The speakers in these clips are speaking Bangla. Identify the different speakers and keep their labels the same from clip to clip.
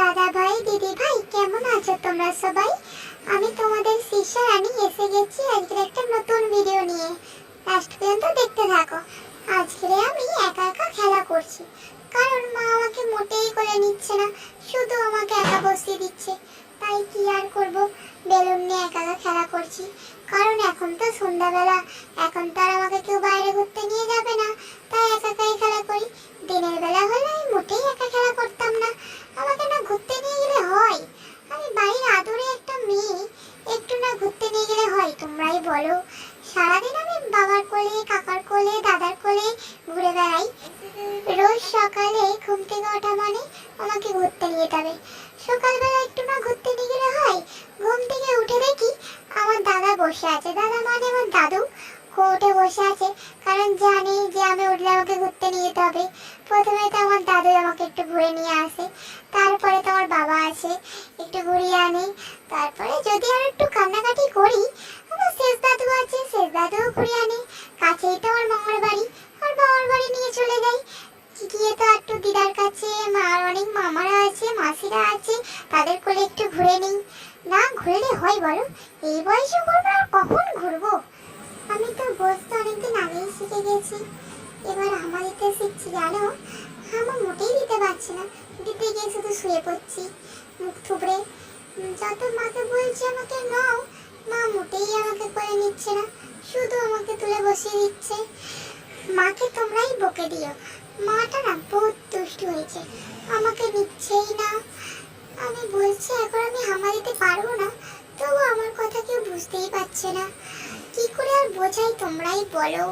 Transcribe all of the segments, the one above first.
Speaker 1: দাদা ভাই, দিদি ভাই, কেমন আছো তোমরা সবাই? আমি তোমাদের শিশা রানী এসে গেছি আজকের একটা নতুন ভিডিও নিয়ে। লাস্ট পর্যন্ত দেখতে থাকো। আজকে আমি একা একা খেলা করছি। কারণ মা আমাকে মোটেই করে নিচ্ছে না, শুধু আমাকে একা বসিয়ে দিচ্ছে। তাই কি আর করব? বেলুন নিয়ে একা একা খেলা করছি। কারণ এখন তো সন্ধ্যাবেলা, এখন তো আর আমাকে কেউ বাইরে ঘুরতে তোমরাই সারাদিন আমি বাবার কোলে, কাকার কোলে, দাদার কোলে ঘুরে বেড়াই। রোজ সকালে ঘুম থেকে ওঠা মানে আমাকে ঘুরতে নিয়ে যেতে হবে সকালবেলা একটু না ঘুরতে নিয়ে গেলে হয়, ঘুম থেকে উঠে দেখি আমার দাদা বসে আছে। দাদা মানে আমার দাদু কোর্টে বসে আছে। কারণ জানি যে আমি উঠলে আমাকে ঘুরতে নিয়ে যেতে হবে। প্রথমে তো আমার দাদু আমাকে একটু ঘুরে নিয়ে আসে। তারপরে তো আমার বাবা আছে একটু ঘুরিয়ে আনে। তারপরে যদি আর একটু কান্নাকাটি করি দাদুও ঘুরিয়ে আনে। কাছেই তো আমার মামার বাড়ি। আর বাবার বাড়ি নিয়ে চলে যাই। গিয়ে তো একটু দিদার কাছে মার অনেক মামারা আছে, মাসিরা আছে, তাদের কোলে একটু ঘুরে নিই। না, ঘুরলে হয় বলো। এই বয়সে ঘুরবো আর কখন ঘুরবো? আমি তো বসতে অনেকদিন আগেই শিখে গেছি। এবার আমার দিতে শিখছি, জানো? হামা মোটেই দিতে পারছি না। দিতে গিয়ে শুধু শুয়ে পড়ছি, মুখ থুবড়ে। যত মাকে বলছি আমাকে নাও, মা মোটেই আমাকে করে নিচ্ছে না। শুধু আমাকে তুলে বসিয়ে দিচ্ছে। মাকে তোমরাই বকে দিও। মাটা না বহুত দুষ্টু হয়েছে। আমাকে নিচ্ছেই না। আমি বলছি, এখন আমি হামা দিতে পারব না? তবু আমার কথা কেউ বুঝতেই পারছে না। কি করে আর বোঝাই তোমরাই বলো?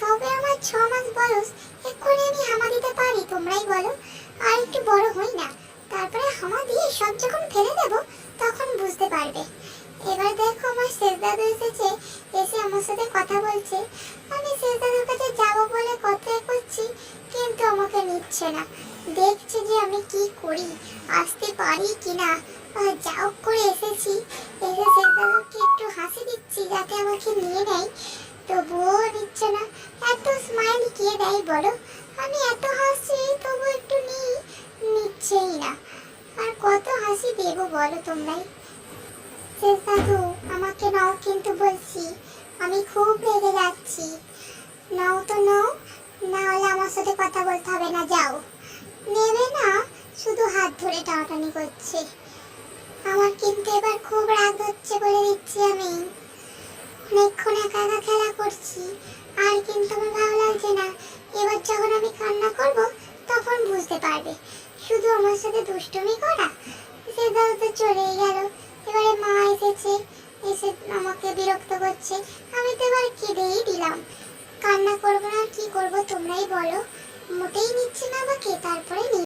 Speaker 1: তবে আমার ছ মাস বয়স। এক্ষুনি আমি হামা দিতে পারি, তোমরাই বলো। আর একটু বড় হই না। তারপরে হামা দিয়ে সব যখন ফেলে দেবো, তখন বুঝতে পারবে। এবার দেখো আমার শেষ দাদু এসেছে, এসে আমার সাথে কথা বলছে। আমি শেষ দাদুর কাছে যাব বলে কথা করছি, কিন্তু আমাকে নিচ্ছে না। দেখছে যে আমি কি করি, আসতে পারি কিনা আর যা হোক করে এসেছি। এসে শেষ দাদুকে একটু হাসি দিচ্ছি যাতে আমাকে নিয়ে নেয়। তবুও নিচ্ছে না। এত স্মাইল কে দেয় বলো? আমি এত হাসি, তবু একটু নিই, নিচ্ছেই না। আর কত হাসি দেবো বলো তোমরাই? শেষ দাদু আমাকে নাও কিন্তু বলছি। আমি খুব রেগে যাচ্ছি। নাও তো নাও না হলে আমার সাথে কথা বলতে হবে না, যাও। নেবে না, শুধু হাত ধরে টানাটানি করছে। আমার কিন্তু এবার খুব রাগ হচ্ছে বলে দিচ্ছি আমি। অনেকক্ষণ একা একা খেলা করছি। আর কিন্তু আমার ভালো লাগছে না। এবার যখন আমি কান্না করব, তখন বুঝতে পারবে। শুধু আমার সাথে দুষ্টুমি করা। সে দাদা তো চলেই গেল। এবারে মা এসেছে এসে আমাকে বিরক্ত করছে। আমি তো এবার কেঁদেই দিলাম। কান্না করব না, কি করব তোমরাই বলো। মোটেই নিচ্ছে না বা কে, তারপরে